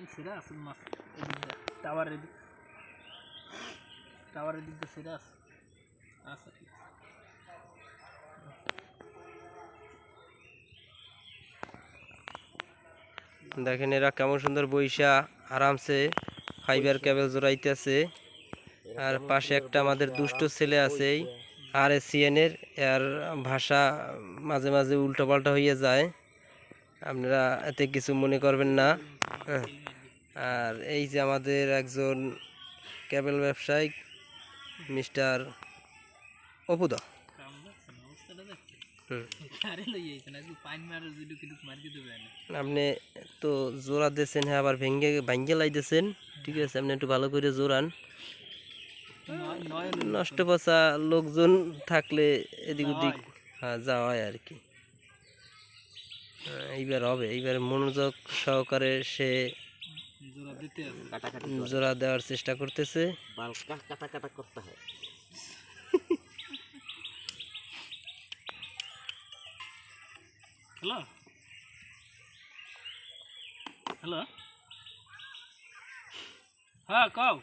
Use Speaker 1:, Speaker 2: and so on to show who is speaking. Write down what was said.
Speaker 1: Line সেরা আছে মাছ টাওয়ারের দিক টাওয়ারের দিক দিয়ে সেরা আছে। আচ্ছা ঠিক আছে।
Speaker 2: দেখেন এরা কেমন সুন্দর বৈশা আরামসে ফাইবার কেবল জোড়াইতেছে। আর পাশে একটা আমাদের দুষ্ট ছেলে আছে আর সিএনের এর ভাষা মাঝে মাঝে উল্টো পাল্টা হয়ে যায়। আপনারা এতে কিছু মনে করবেন না। আর এই যে আমাদের একজন কেবল ব্যবসায়ী মিস্টার অপুদা। আপনি তো জোড়া দিয়েছেন হ্যাঁ আবার ভেঙ্গে ভাঙ্গে লাইতেছেন ঠিক আছে আপনি একটু ভালো করে জোরান নষ্ট পচা লোকজন থাকলে এদিক ওদিক হ্যাঁ যাওয়া হয় আর কি। হ্যাঁ, এইবার হবে এইবার মনোযোগ সহকারে সে
Speaker 1: জোড়া
Speaker 2: দেওয়ার চেষ্টা করতেছে।
Speaker 3: কাটা কাটা করতে হয়।
Speaker 1: হ্যালো? হ্যালো? হ্যাঁ কও।